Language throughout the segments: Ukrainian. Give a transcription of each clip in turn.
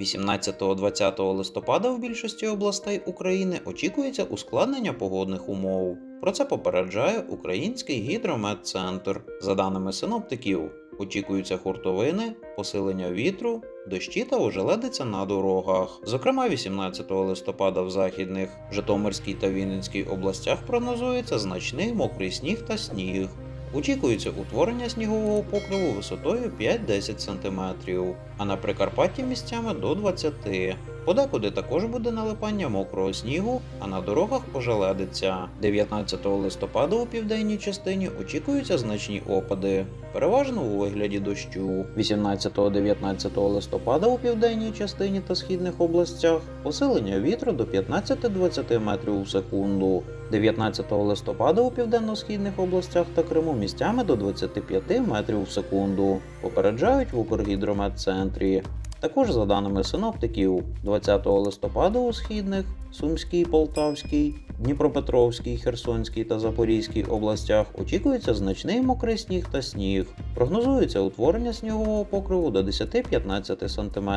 18-20 листопада в більшості областей України очікується ускладнення погодних умов. Про це попереджає Український гідрометцентр. За даними синоптиків, очікуються хуртовини, посилення вітру, дощі та ожеледиця на дорогах. Зокрема, 18 листопада в західних Житомирській та Вінницькій областях прогнозується значний мокрий сніг та сніг. Очікується утворення снігового покриву висотою 5-10 см, а на Прикарпатті місцями до 20 Подекуди також буде налипання мокрого снігу, а на дорогах пожеледиться. 19 листопада у південній частині очікуються значні опади, переважно у вигляді дощу. 18-19 листопада у південній частині та східних областях посилення вітру до 15-20 метрів у секунду. 19 листопада у південно-східних областях та Криму місцями до 25 метрів в секунду. Попереджають в Укргідрометцентрі. Також за даними синоптиків, 20 листопада у східних, Сумській, Полтавській, Дніпропетровській, Херсонській та Запорізькій областях очікується значний мокрий сніг та сніг. Прогнозується утворення снігового покриву до 10-15 см.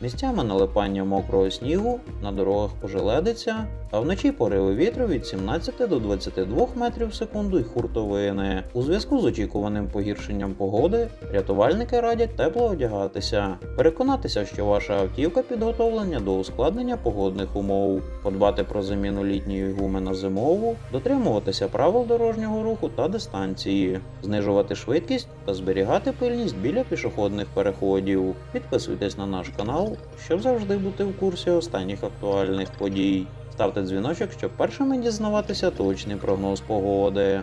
Місцями налипання мокрого снігу, на дорогах пожеледиться, а вночі пориви вітру від 17 до 22 метрів в секунду й хуртовини. У зв'язку з очікуваним погіршенням погоди рятувальники радять тепло одягатися, переконатися, що ваша автівка підготовлена до ускладнення погодних умов, подбати про заміну літньої гуми на зимову, дотримуватися правил дорожнього руху та дистанції, знижувати швидкість та зберігати пильність біля пішохідних переходів. Підписуйтесь на наш канал, щоб завжди бути в курсі останніх актуальних подій. Ставте дзвіночок, щоб першими дізнаватися точний прогноз погоди.